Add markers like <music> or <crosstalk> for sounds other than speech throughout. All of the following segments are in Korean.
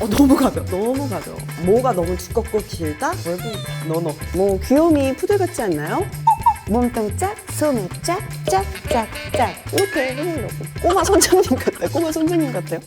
어, 너무 가벼워. 너무 가벼워. 뭐가 너무 두껍고 길다? 왜 너너. 뭐 귀요미 푸들 같지 않나요? 몸통 짝, 소매 짝, 짝, 짝, 짝. 이렇게 해보려고. 꼬마 선장님 같아요. 꼬마 선장님 같아요.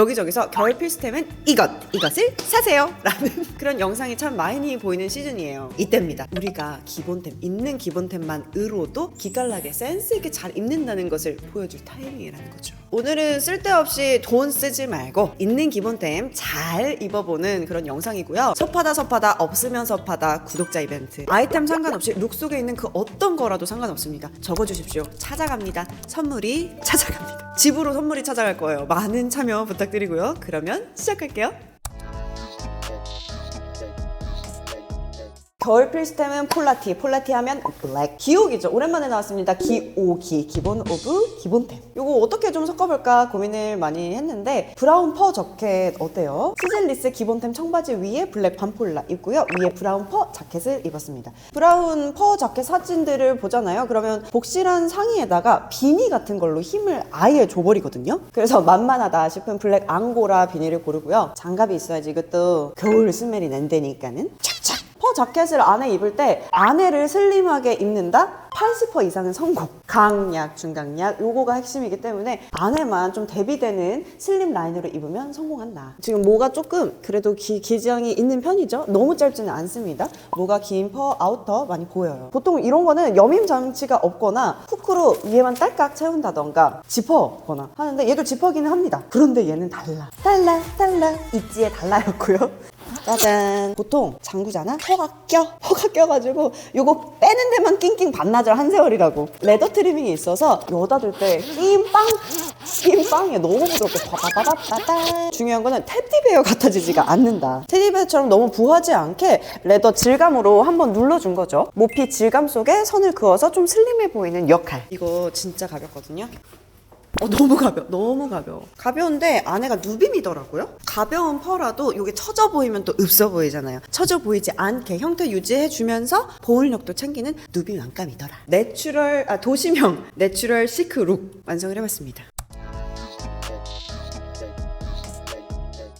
여기저기서 겨울 필수템은 이것, 이것을 사세요! <laughs> 라는 그런 영상이 참 많이 보이는 시즌이에요. 이때입니다. 우리가 기본템, 있는 기본템만으로도 기깔나게 센스있게 잘 입는다는 것을 보여줄 타이밍이라는 거죠. 오늘은 쓸데없이 돈 쓰지 말고 있는 기본템 잘 입어보는 그런 영상이고요. 섭하다 섭하다 없으면 섭하다 구독자 이벤트. 아이템 상관없이 룩 속에 있는 그 어떤 거라도 상관없습니다. 적어주십시오. 찾아갑니다. 선물이 찾아갑니다. 집으로 선물이 찾아갈 거예요. 많은 참여 부탁드 리고요. 그러면 시작할게요. 겨울 필수템은 폴라티. 폴라티 하면 블랙. 기옥이죠. 오랜만에 나왔습니다. 기오기. 기본 오브 기본템. 이거 어떻게 좀 섞어볼까 고민을 많이 했는데 브라운 퍼 저켓 어때요? 시즐리스 기본템 청바지 위에 블랙 반폴라 입고요. 위에 브라운 퍼 자켓을 입었습니다. 브라운 퍼 자켓 사진들을 보잖아요. 그러면 복실한 상의에다가 비니 같은 걸로 힘을 아예 줘버리거든요. 그래서 만만하다 싶은 블랙 앙고라 비니를 고르고요. 장갑이 있어야지 이것도 겨울 스멜이 난다니까는 착착. 퍼 자켓을 안에 입을 때 안에를 슬림하게 입는다? 80% 이상은 성공. 강약, 중강약 요거가 핵심이기 때문에 안에만 좀 대비되는 슬림 라인으로 입으면 성공한다. 지금 모가 조금 그래도 기, 기장이 있는 편이죠. 너무 짧지는 않습니다. 모가 긴 퍼 아우터 많이 보여요. 보통 이런 거는 여밈 장치가 없거나 후크로 위에만 딸깍 채운다던가 지퍼거나 하는데 얘도 지퍼기는 합니다. 그런데 얘는 달라. 달라, 달라. 입지에 달라였고요. 짜잔. 보통 장구잖아? 퍼가 껴. <laughs> 퍼가 껴가지고 요거 빼는 데만 낑낑 반나절 한 세월이라고. 레더 트리밍이 있어서 둘때 낑빵! 낑빵이 너무 부드럽게 바바바바바다. 중요한 거는 테디베어 같아지지가 않는다. 테디베어처럼 너무 부하지 않게 레더 질감으로 한번 눌러준 거죠. 모피 질감 속에 선을 그어서 좀 슬림해 보이는 역할. 이거 진짜 가볍거든요. 어, 너무 가벼워. 너무 가벼워. 가벼운데 안에가 누빔이더라고요. 가벼운 퍼라도 이게 처져 보이면 또 읍서 보이잖아요. 처져 보이지 않게 형태 유지해주면서 보온력도 챙기는 누빔 안감이더라. 내추럴, 아, 도시명 내추럴 시크 룩 완성을 해봤습니다.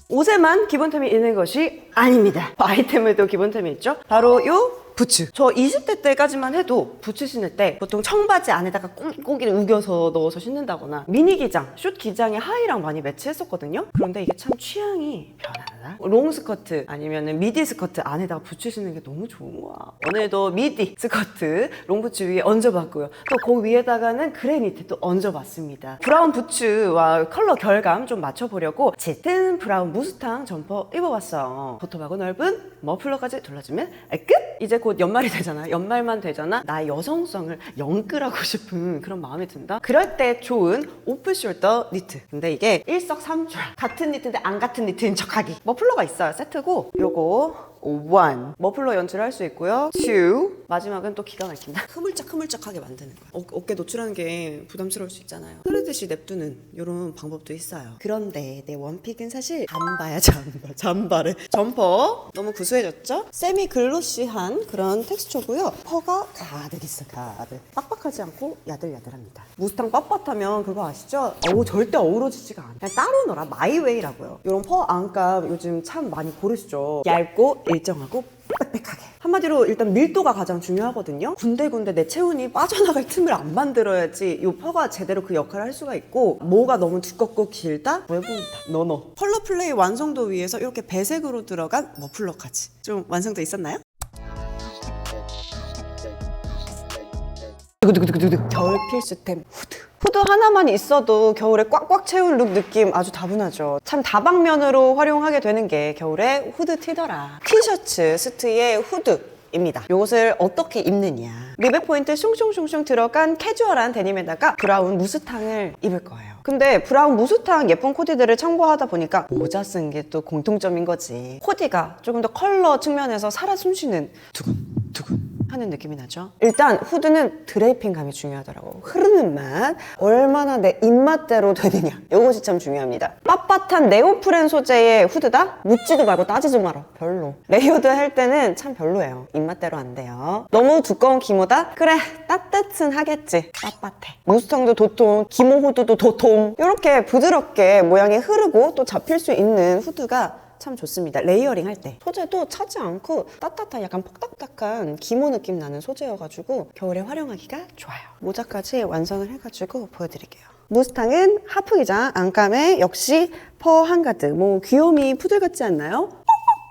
옷에만 기본템이 있는 것이 아닙니다. 아이템에도 기본템이 있죠. 바로 요 부츠. 저 20대 때까지만 해도 부츠 신을 때 보통 청바지 안에다가 꽁기꽁기를 우겨서 넣어서 신는다거나 미니 기장, 숏 기장에 하의랑 많이 매치했었거든요. 그런데 이게 참 취향이 변하다. 롱 스커트 아니면 미디 스커트 안에다가 부츠 신는 게 너무 좋은 거야. 오늘도 미디 스커트 롱 부츠 위에 얹어봤고요. 또 그 위에다가는 그레이 니트 또 얹어봤습니다. 브라운 부츠와 컬러 결감 좀 맞춰보려고 짙은 브라운 무스탕 점퍼 입어봤어요. 보톡하고 넓은 머플러까지 둘러주면 끝! 이제 곧 연말이 되잖아. 연말만 되잖아. 나의 여성성을 영끌하고 싶은 그런 마음이 든다. 그럴 때 좋은 오프 숄더 니트. 근데 이게 일석삼조. 같은 니트인데 안 같은 니트인 척하기. 머플러가 있어요. 세트고 요거 원 머플러 연출할 수 있고요. two 마지막은 또 기가 막힌다. <laughs> 흐물짝 흐물짝하게 만드는 거야. 어, 어깨 노출하는 게 부담스러울 수 있잖아요. 흐르듯이 냅두는 이런 방법도 있어요. 그런데 내 원픽은 사실 잠바야 잠바. 잠바를 점퍼 너무 구수해졌죠? 세미 글로시한 그런 텍스처고요. 퍼가 가득 있어 가득. 빡빡하지 않고 야들야들합니다. 무스탕 빳빳하면 그거 아시죠? 어우 절대 어우러지지가 않아. 그냥 따로 놀아 마이웨이라고요. 이런 퍼 안감 요즘 참 많이 고르시죠. 얇고 일정하고 빽빽하게. 한마디로 일단 밀도가 가장 중요하거든요. 군데군데 내 체온이 빠져나갈 틈을 안 만들어야지 이 퍼가 제대로 그 역할을 할 수가 있고 모가 너무 두껍고 길다? 왜 보인다? 너너. 컬러 플레이 완성도 위해서 이렇게 배색으로 들어간 머플러까지 좀 완성돼 있었나요? 두구두구두구두구. 겨울 필수템 후드. 후드 하나만 있어도 겨울에 꽉꽉 채운 룩 느낌 아주 다분하죠. 참 다방면으로 활용하게 되는 게 겨울에 후드 티더라. 티셔츠, 스트의 후드. 입니다. 이것을 어떻게 입느냐. 리백 포인트 슝슝슝슝 들어간 캐주얼한 데님에다가 브라운 무스탕을 입을 거예요. 근데 브라운 무스탕 예쁜 코디들을 참고하다 보니까 모자 쓴 게 또 공통점인 거지. 코디가 조금 더 컬러 측면에서 살아 숨쉬는 두근 두근 하는 느낌이 나죠. 일단 후드는 드레이핑감이 중요하더라고. 흐르는 맛, 얼마나 내 입맛대로 되느냐. 이것이 참 중요합니다. 빳빳한 네오프렌 소재의 후드다? 묻지도 말고 따지지 마라. 별로. 레이어드 할 때는 참 별로예요. 입맛대로 안 돼요. 너무 두꺼운 기모다? 그래, 따뜻은 하겠지. 빳빳해. 무스탕도 도톰, 기모 후드도 도톰. 이렇게 부드럽게 모양이 흐르고 또 잡힐 수 있는 후드가 참 좋습니다. 레이어링 할 때. 소재도 차지 않고 따뜻한 약간 퍽딱딱한 기모 느낌 나는 소재여가지고 겨울에 활용하기가 좋아요. 모자까지 완성을 해가지고 보여드릴게요. 무스탕은 하프기장, 안감에 역시 퍼 한가득. 뭐 귀요미 푸들 같지 않나요?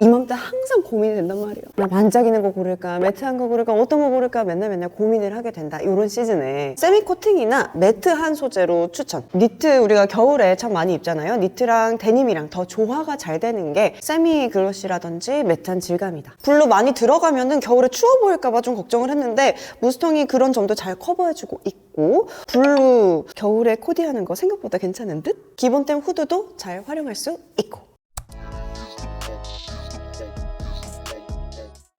이맘때 항상 고민이 된단 말이에요. 나 반짝이는 거 고를까, 매트한 거 고를까, 어떤 거 고를까 맨날 맨날 고민을 하게 된다. 이런 시즌에 세미 코팅이나 매트한 소재로 추천. 니트 우리가 겨울에 참 많이 입잖아요. 니트랑 데님이랑 더 조화가 잘 되는 게 세미 글로시라든지 매트한 질감이다. 블루 많이 들어가면은 겨울에 추워 보일까봐 좀 걱정을 했는데 무스텅이 그런 점도 잘 커버해주고 있고 블루 겨울에 코디하는 거 생각보다 괜찮은 듯? 기본템 후드도 잘 활용할 수 있고.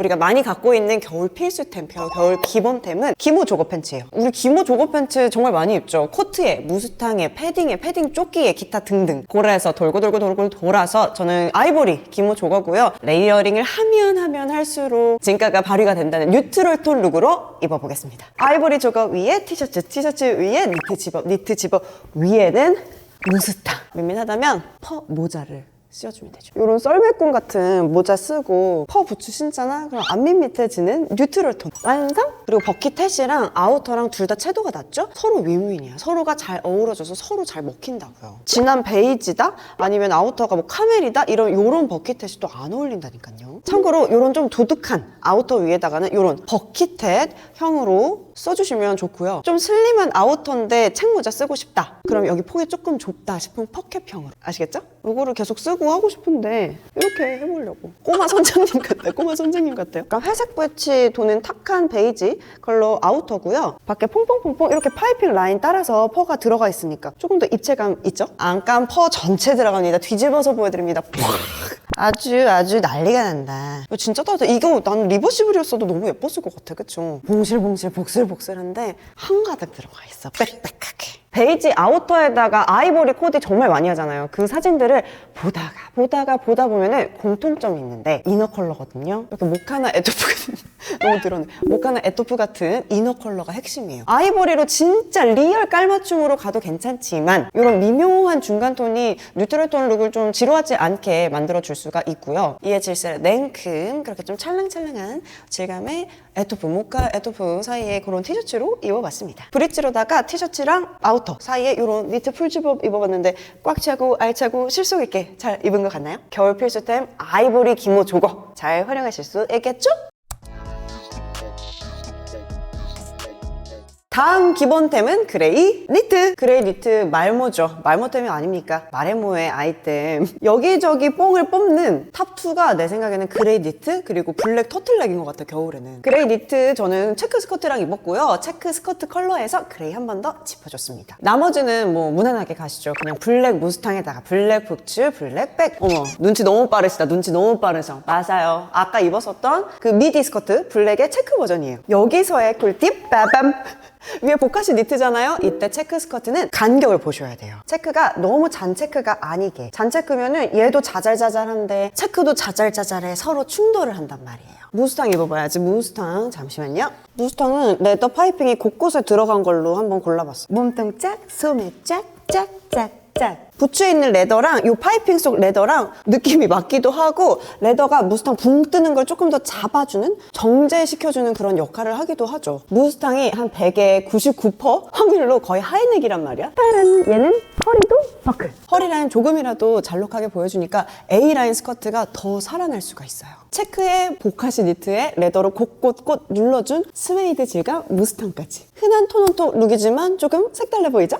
우리가 많이 갖고 있는 겨울 필수템, 겨- 겨울 기본템은 기모 조거 팬츠예요. 우리 기모 조거 팬츠 정말 많이 입죠. 코트에, 무스탕에, 패딩에, 패딩 조끼에, 기타 등등. 고라에서 돌고 돌고 돌고 돌아서 저는 아이보리 기모 조거고요. 레이어링을 하면 하면 할수록 진가가 발휘가 된다는 뉴트럴 톤 룩으로 입어보겠습니다. 아이보리 조거 위에 티셔츠, 티셔츠 위에 니트 집업, 니트 집업 위에는 무스탕. 민민하다면 퍼 모자를 씌워주면 되죠. 이런 썰매꿈 같은 모자 쓰고 퍼 부츠 신잖아? 그럼 안 밋밋해지는 뉴트럴 톤. 완성? 그리고 버킷햇이랑 아우터랑 둘 다 채도가 낮죠? 서로 윈윈이야. 서로가 잘 어우러져서 서로 잘 먹힌다고요. 진한 베이지다? 아니면 아우터가 뭐 카멜이다? 이런 요런 버킷햇이 또 안 어울린다니까요. 참고로 요런 좀 도둑한 아우터 위에다가는 요런 버킷햇 형으로 써주시면 좋고요. 좀 슬림한 아우터인데 책모자 쓰고 싶다. 그럼 여기 폭이 조금 좁다 싶으면 퍼캡형으로. 아시겠죠? 요거를 계속 쓰고 하고 싶은데 이렇게 해보려고. 꼬마 선장님 같아요. 꼬마 선장님 같아요. 약간 회색 배치 도는 탁한 베이지 컬러 아우터고요. 밖에 퐁퐁퐁퐁 이렇게 파이핑 라인 따라서 퍼가 들어가 있으니까 조금 더 입체감 있죠? 안감 퍼 전체 들어갑니다. 뒤집어서 보여드립니다. 팍! <laughs> 아주 아주 난리가 난다. 진짜 따뜻해. 이거 나는 리버시블이었어도 너무 예뻤을 것 같아. 그쵸? 봉실봉실 복슬복슬한데 한가득 들어가 있어. 빽빽하게. 베이지 아우터에다가 아이보리 코디 정말 많이 하잖아요. 그 사진들을 보다가 보다가 보다 보면은 공통점이 있는데 이너 컬러거든요. 이렇게 모카나 에토프 <laughs> 너무 드러네. 모카나 에토프 같은 이너 컬러가 핵심이에요. 아이보리로 진짜 리얼 깔맞춤으로 가도 괜찮지만 이런 미묘한 중간 톤이 뉴트럴 톤 룩을 좀 지루하지 않게 만들어 줄 수가 있고요. 이에 질색 냉큼 그렇게 좀 찰랑찰랑한 질감의 에토프 모카 에토프 사이에 그런 티셔츠로 입어봤습니다. 브릿지로다가 티셔츠랑 아우터 사이에 이런 니트 풀집업 입어봤는데 꽉 차고 알차고 실속 있게 잘 입은 것 같나요? 겨울 필수템 아이보리 기모 조거 잘 활용하실 수 있겠죠? 다음 기본템은 그레이 니트. 그레이 니트 말모죠. 말모템이 아닙니까? 마레모의 아이템. <laughs> 여기저기 뽕을 뽑는 탑2가 내 생각에는 그레이 니트 그리고 블랙 터틀넥인 것 같아요, 겨울에는. 그레이 니트 저는 체크 스커트랑 입었고요. 체크 스커트 컬러에서 그레이 한 번 더 짚어줬습니다. 나머지는 뭐 무난하게 가시죠. 그냥 블랙 무스탕에다가 블랙 부츠, 블랙 백. 어머, 눈치 너무 빠르시다. 눈치 너무 빠르죠. 맞아요. 아까 입었었던 그 미디 스커트 블랙의 체크 버전이에요. 여기서의 꿀팁 빠밤. <laughs> 위에 보카시 니트잖아요. 이때 체크 스커트는 간격을 보셔야 돼요. 체크가 너무 잔 체크가 아니게. 잔 체크면은 얘도 자잘자잘한데 체크도 자잘자잘해 서로 충돌을 한단 말이에요. 무스탕 입어봐야지. 무스탕. 잠시만요. 무스탕은 레더 파이핑이 곳곳에 들어간 걸로 한번 골라봤어. 몸통 짝, 소매 짝, 짝, 짝, 짝. 부츠에 있는 레더랑 이 파이핑 속 레더랑 느낌이 맞기도 하고 레더가 무스탕 붕 뜨는 걸 조금 더 잡아주는 정제시켜주는 그런 역할을 하기도 하죠. 무스탕이 한 100에 99% 확률로 거의 하이넥이란 말이야. 따란 얘는 허리도 버클. 허리 라인 조금이라도 잘록하게 보여주니까 A 라인 스커트가 더 살아날 수가 있어요. 체크에 보카시 니트에 레더로 곳곳곳 눌러준 스웨이드 질감 무스탕까지. 흔한 톤온토 룩이지만 조금 색달라 보이죠?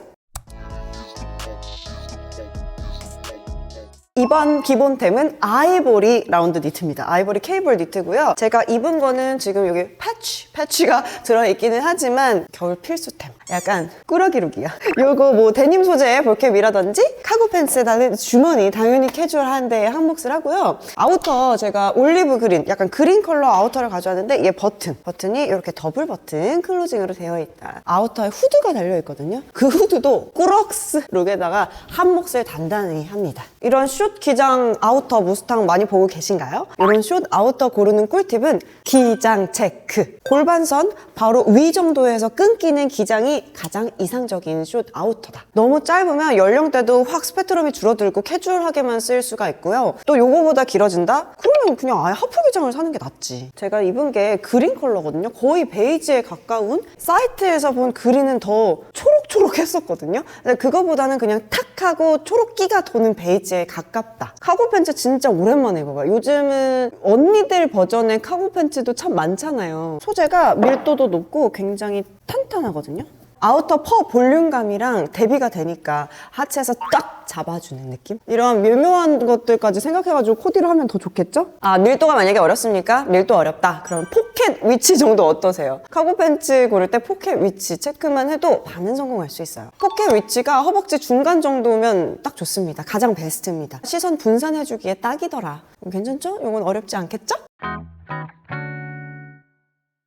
이번 기본템은 아이보리 라운드 니트입니다. 아이보리 케이블 니트고요. 제가 입은 거는 지금 여기 패치, 패치가 <laughs> 들어있기는 하지만 겨울 필수템. 약간 꾸러기 룩이야. <laughs> 요거 뭐 데님 소재의 볼캡이라든지 카고 팬츠에 달린 주머니 당연히 캐주얼한데 한몫을 하고요. 아우터 제가 올리브 그린, 약간 그린 컬러 아우터를 가져왔는데 얘 버튼. 버튼이 이렇게 더블 버튼 클로징으로 되어 있다. 아우터에 후드가 달려 있거든요. 그 후드도 꾸럭스 룩에다가 한몫을 단단히 합니다. 이런 숏 기장 아우터 무스탕 많이 보고 계신가요? 이런 숏 아우터 고르는 꿀팁은 기장 체크. 골반선 바로 위 정도에서 끊기는 기장이 가장 이상적인 숏 아우터다. 너무 짧으면 연령대도 확 스펙트럼이 줄어들고 캐주얼하게만 쓸 수가 있고요. 또 요거보다 길어진다? 그러면 그냥 아예 하프 기장을 사는 게 낫지. 제가 입은 게 그린 컬러거든요. 거의 베이지에 가까운 사이트에서 본 그린은 더 초록초록했었거든요. 근데 그거보다는 그냥 탁 하고 초록기가 도는 베이지에 가깝다. 카고 팬츠 진짜 오랜만에 입어봐요. 요즘은 언니들 버전의 카고 팬츠도 참 많잖아요. 소재가 밀도도 높고 굉장히 탄탄하거든요. 아우터 퍼 볼륨감이랑 대비가 되니까 하체에서 딱 잡아주는 느낌? 이런 묘묘한 것들까지 생각해가지고 코디를 하면 더 좋겠죠? 아, 밀도가 만약에 어렵습니까? 밀도 어렵다. 그럼 포켓 위치 정도 어떠세요? 카고 팬츠 고를 때 포켓 위치 체크만 해도 반은 성공할 수 있어요. 포켓 위치가 허벅지 중간 정도면 딱 좋습니다. 가장 베스트입니다. 시선 분산해주기에 딱이더라. 괜찮죠? 이건 어렵지 않겠죠?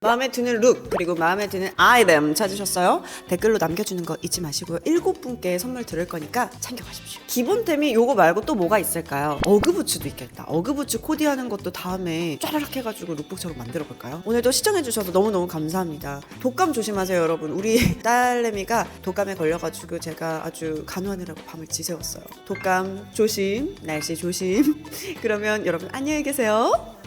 마음에 드는 룩 그리고 마음에 드는 아이템 찾으셨어요? 댓글로 남겨주는 거 잊지 마시고요. 일곱 분께 선물 드릴 거니까 챙겨가십시오. 기본템이 요거 말고 또 뭐가 있을까요? 어그부츠도 있겠다. 어그부츠 코디하는 것도 다음에 쫘라락 해가지고 룩북처럼 만들어 볼까요? 오늘도 시청해주셔서 너무너무 감사합니다. 독감 조심하세요 여러분. 우리 <laughs> 딸내미가 독감에 걸려가지고 제가 아주 간호하느라고 밤을 지새웠어요. 독감 조심, 날씨 조심. <laughs> 그러면 여러분 안녕히 계세요.